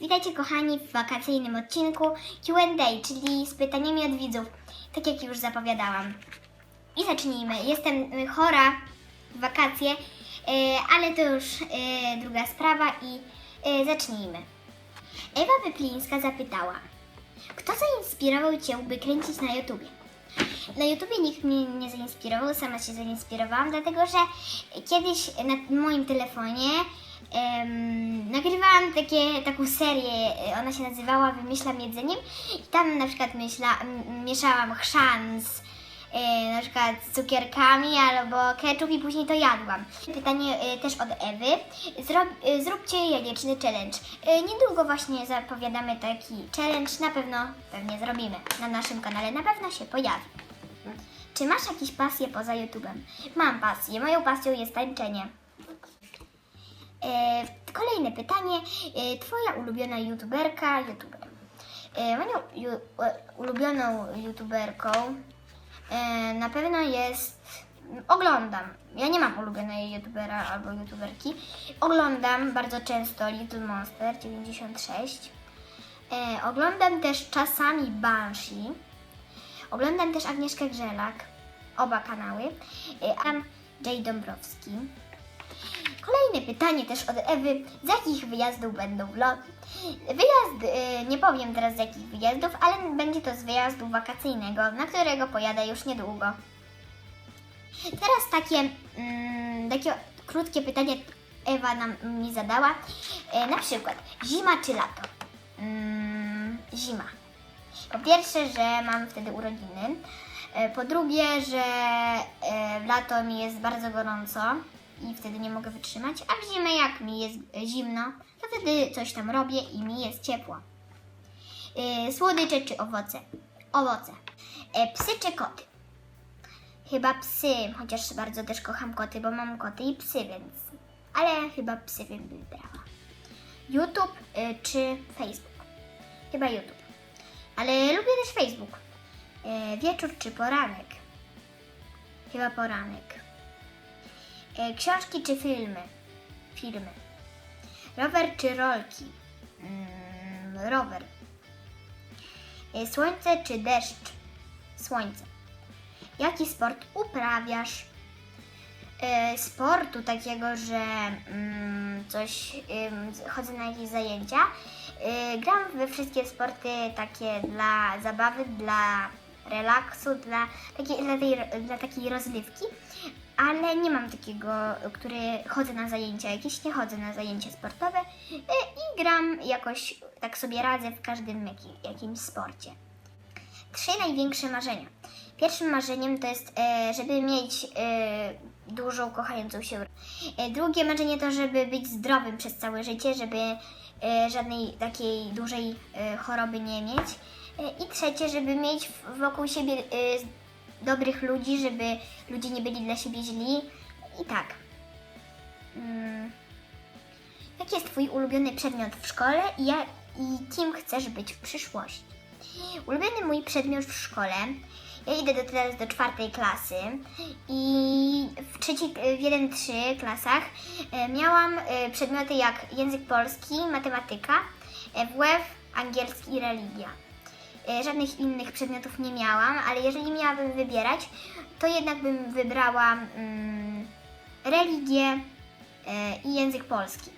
Witajcie kochani w wakacyjnym odcinku Q&A, czyli z pytaniami od widzów, tak jak już zapowiadałam. I zacznijmy. Jestem y, chora w wakacje, y, ale to już y, druga sprawa i zacznijmy. Ewa Wyplińska zapytała, kto zainspirował Cię, by kręcić na YouTubie? Na YouTubie nikt mnie nie zainspirował, sama się zainspirowałam, dlatego że kiedyś na moim telefonie em, nagrywałam takie, taką serię, e, ona się nazywała Wymyślam jedzeniem i tam na przykład myśla, mieszałam chrzan z e, na przykład z cukierkami albo ketchup i później to jadłam. Pytanie e, też od Ewy. Zrob, e, zróbcie jajeczny challenge. E, niedługo właśnie zapowiadamy taki challenge, na pewno pewnie zrobimy na naszym kanale, na pewno się pojawi. Czy masz jakieś pasje poza YouTube'em? Mam pasję. Moją pasją jest tańczenie. E, kolejne pytanie. E, twoja ulubiona youtuberka, youtuber. E, moją e, ulubioną youtuberką e, na pewno jest. Oglądam. Ja nie mam ulubionej youtubera albo youtuberki. Oglądam bardzo często Little Monster 96. E, oglądam też czasami Banshee. Oglądam też Agnieszkę Grzelak, oba kanały. Y, Adam J. Dąbrowski. Kolejne pytanie też od Ewy. Z jakich wyjazdów będą vlogi? Wyjazd, y, nie powiem teraz z jakich wyjazdów, ale będzie to z wyjazdu wakacyjnego, na którego pojadę już niedługo. Teraz takie, mm, takie krótkie pytanie Ewa nam mi zadała. Y, na przykład, zima czy lato? Mm, zima. Po pierwsze, że mam wtedy urodziny. E, Po drugie, że lato mi jest bardzo gorąco i wtedy nie mogę wytrzymać, a w zimę jak mi jest zimno, to wtedy coś tam robię i mi jest ciepło. E, Słodycze czy owoce? Owoce. E, Psy czy koty? Chyba psy, chociaż bardzo też kocham koty, bo mam koty i psy, więc... Ale chyba psy bym wybrała. YouTube e, czy Facebook? Chyba YouTube. Ale lubię też Facebook. E, wieczór czy poranek? Chyba poranek. E, książki czy filmy? Filmy. Rower czy rolki? Mm, rower. E, słońce czy deszcz? Słońce. Jaki sport uprawiasz? E, sportu takiego, że mm, coś chodzę na jakieś zajęcia. Gram we wszystkie sporty takie dla zabawy, dla relaksu, dla takiej, dla, tej, dla takiej rozrywki, ale nie mam takiego, który chodzę na zajęcia jakieś, nie chodzę na zajęcia sportowe y, i gram jakoś, tak sobie radzę w każdym jaki, jakimś sporcie. Trzy największe marzenia. Pierwszym marzeniem to jest, e, żeby mieć e, dużą, kochającą się. E, drugie marzenie to, żeby być zdrowym przez całe życie, żeby e, żadnej takiej dużej e, choroby nie mieć. E, I trzecie, żeby mieć wokół siebie e, dobrych ludzi, żeby ludzie nie byli dla siebie źli. I tak. Mm. Jaki jest Twój ulubiony przedmiot w szkole i, ja, i kim chcesz być w przyszłości? Ulubiony mój przedmiot w szkole. Ja idę do, teraz do czwartej klasy i w, trzeciej, w 1-3 klasach e, miałam przedmioty jak język polski, matematyka, WF, angielski i religia. E, Żadnych innych przedmiotów nie miałam, ale jeżeli miałabym wybierać, to jednak bym wybrała mm, religię e, i język polski.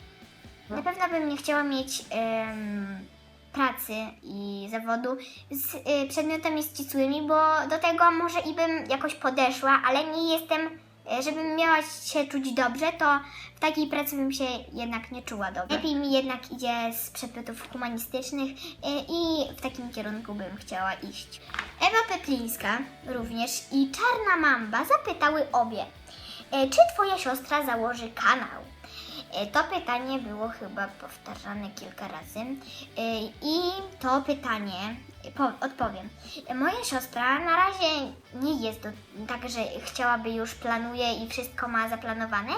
Na pewno bym nie chciała mieć em, pracy i zawodu z y, przedmiotami ścisłymi, bo do tego może i bym jakoś podeszła, ale nie jestem, y, żebym miała się czuć dobrze, to w takiej pracy bym się jednak nie czuła dobrze. Lepiej mi jednak idzie z przedmiotów humanistycznych y, i w takim kierunku bym chciała iść. Ewa Petlińska również i Czarna Mamba zapytały obie, y, czy twoja siostra założy kanał? E, To pytanie było chyba powtarzane kilka razy. E, I to pytanie odpowiem. Moja siostra na razie nie jest do, tak, że chciałaby już planuje i wszystko ma zaplanowane,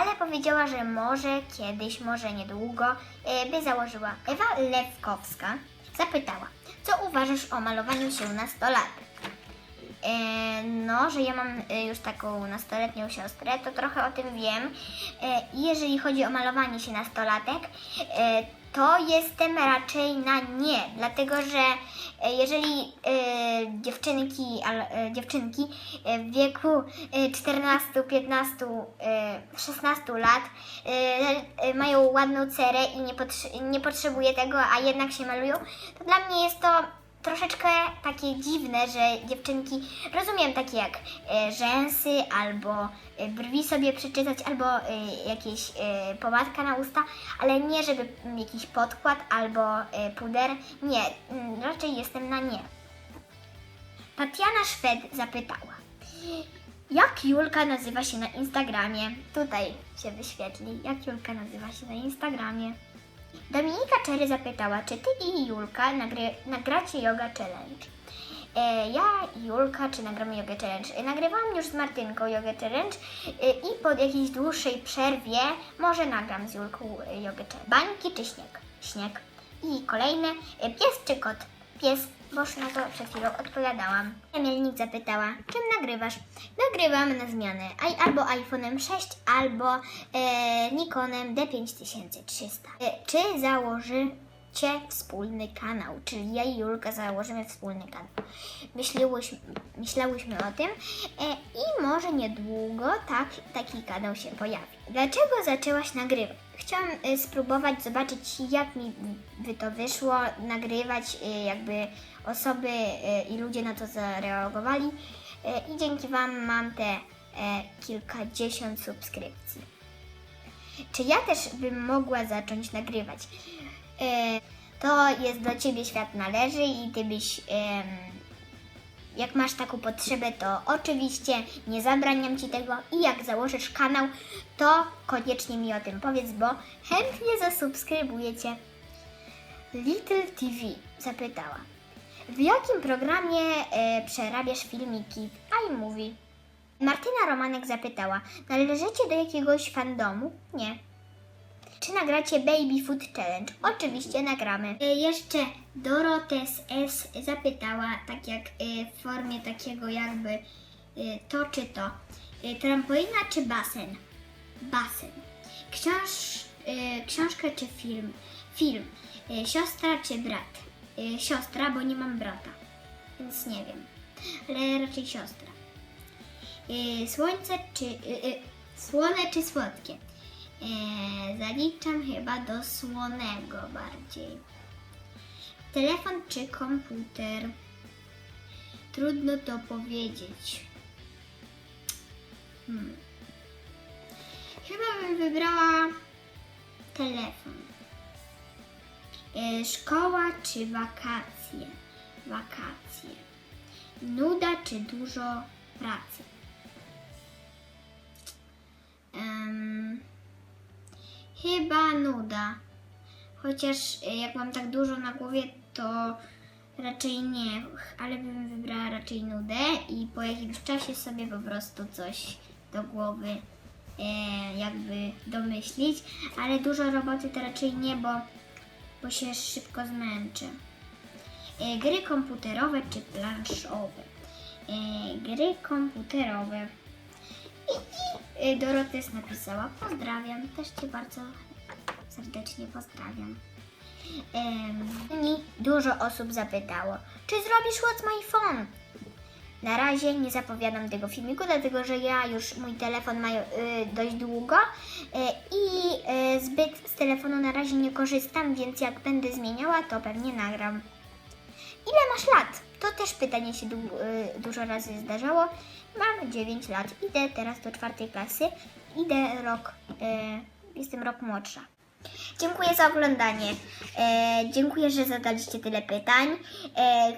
ale powiedziała, że może kiedyś, może niedługo e, by założyła. Ewa Lewkowska zapytała, co uważasz o malowaniu się nastolatek? E, no, że ja mam e, już taką nastoletnią siostrę, to trochę o tym wiem. Jeżeli chodzi o malowanie się nastolatek, to jestem raczej na nie, dlatego że e, jeżeli e, dziewczynki, e, dziewczynki w wieku e, 14, 15, e, 16 lat mają ładną cerę i nie, potrze- nie potrzebuje tego, a jednak się malują, to dla mnie jest to troszeczkę takie dziwne, że dziewczynki, rozumiem takie jak e, rzęsy, albo e, brwi sobie przeczytać, albo e, jakieś e, pomadka na usta, ale nie żeby mm, jakiś podkład albo e, puder. Nie, mm, raczej jestem na nie. Tatiana Szwed zapytała, jak Julka nazywa się na Instagramie? Tutaj się wyświetli, jak Julka nazywa się na Instagramie. Dominika Czery zapytała, czy ty i Julka nagry, nagracie yoga challenge? E, ja i Julka, czy nagramy yoga challenge? E, nagrywałam już z Martynką yoga challenge e, i po jakiejś dłuższej przerwie może nagram z Julką e, yoga challenge. Bańki czy śnieg? Śnieg. I kolejne, e, pies czy kot? Pies, bo już na to przed chwilą odpowiadałam. Mielnik zapytała, czym nagrywasz? Nagrywam na zmianę albo iPhone'em 6, albo e, Nikonem D5300. E, czy założycie wspólny kanał? Czyli ja i Julka założymy wspólny kanał. Myślałyśmy, myślałyśmy o tym e, i może niedługo tak, taki kanał się pojawi. Dlaczego zaczęłaś nagrywać? Chciałam e, spróbować zobaczyć, jak mi by to wyszło, nagrywać e, jakby osoby e, i ludzie na to zareagowali. E, I dzięki Wam mam te e, kilkadziesiąt subskrypcji. Czy ja też bym mogła zacząć nagrywać? To jest do Ciebie świat należy i Ty byś, jak masz taką potrzebę, to oczywiście nie zabraniam Ci tego i jak założysz kanał, to koniecznie mi o tym powiedz, bo chętnie zasubskrybuję Cię. Little TV zapytała. W jakim programie e, przerabiasz filmiki w iMovie? Martyna Romanek zapytała, należycie do jakiegoś fandomu? Nie. Czy nagracie Baby Food Challenge? Oczywiście nagramy. E, jeszcze Dorotes S zapytała, tak jak e, w formie takiego jakby e, to czy to. E, trampolina czy basen? Basen. Książ, e, książka czy film? Film. E, siostra czy brat? E, siostra, bo nie mam brata. Więc nie wiem. Ale raczej siostra. E, słońce czy... E, słone czy słodkie? Zaliczam chyba do słonego bardziej. Telefon czy komputer? Trudno to powiedzieć. Hmm. Chyba bym wybrała telefon. E, szkoła czy wakacje? Wakacje. Nuda czy dużo pracy? Em, chyba nuda. Chociaż e, jak mam tak dużo na głowie, to raczej nie, ale bym wybrała raczej nudę i po jakimś czasie sobie po prostu coś do głowy e, jakby domyślić, ale dużo roboty to raczej nie, bo, bo się szybko zmęczę. E, gry komputerowe czy planszowe? E, gry komputerowe. I, i e, Dorotes napisała, pozdrawiam, też Cię bardzo serdecznie pozdrawiam. I dużo osób zapytało, czy zrobisz What's My Phone? Na razie nie zapowiadam tego filmiku, dlatego że ja już mój telefon ma y, dość długo y, i y, zbyt z telefonu na razie nie korzystam, więc jak będę zmieniała, to pewnie nagram. Ile masz lat? To też pytanie się du- y, dużo razy zdarzało. Mam 9 lat, idę teraz do czwartej klasy, idę rok, y, jestem rok młodsza. Dziękuję za oglądanie. E, dziękuję, że zadaliście tyle pytań. E,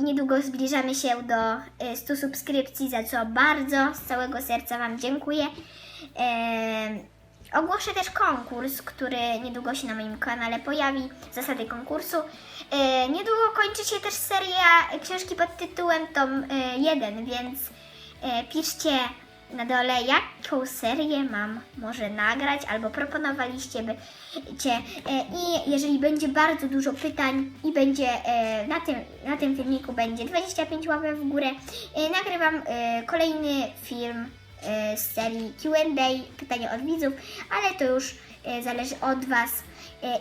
niedługo zbliżamy się do e, 100 subskrypcji, za co bardzo z całego serca Wam dziękuję. E, ogłoszę też konkurs, który niedługo się na moim kanale pojawi. Zasady konkursu. E, niedługo kończy się też seria książki pod tytułem Tom 1, więc piszcie na dole, jaką serię mam może nagrać, albo proponowaliście by cię. E, I jeżeli będzie bardzo dużo pytań i będzie e, na tym, na tym filmiku będzie 25 łapek w górę, e, nagrywam kolejny film z serii Q&A, pytania od widzów, ale to już zależy od Was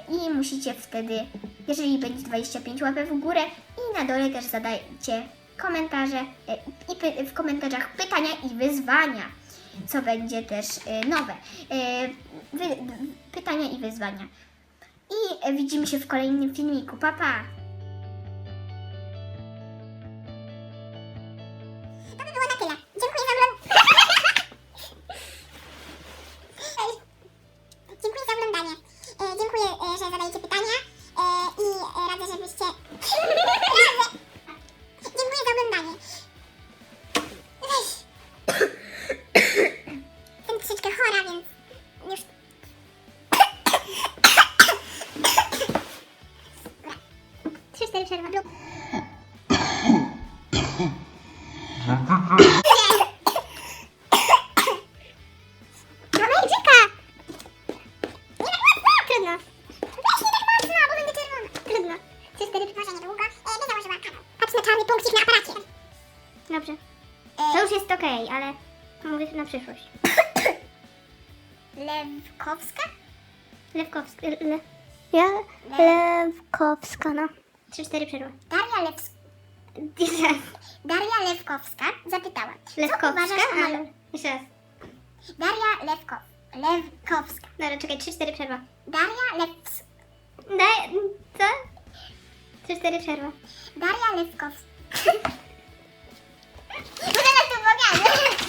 i musicie wtedy, jeżeli będzie 25 łapek w górę i na dole też zadajcie komentarze e, i w komentarzach pytania i wyzwania, co będzie też e, nowe. E, wy, pytania i wyzwania. I widzimy się w kolejnym filmiku. Pa, pa! Kanał. Patrz na czarny punkcik na aparacie. Dobrze. To już jest okej, ale mówię na przyszłość. Lewkowska? Lewkowska. Le... Ja? Lewkowska, no. Trzy, cztery przerwy. Daria Lewska. Daria Lewkowska zapytała. Lewkowska? Co uważasz o malu... Jeszcze raz. Daria Lewko... Lewkowska. Dobra, czekaj, trzy, cztery przerwa. Daria Lewks... Daj, co? Trzy, cztery przerwa. Daria Lewkowska. Na to pogadać.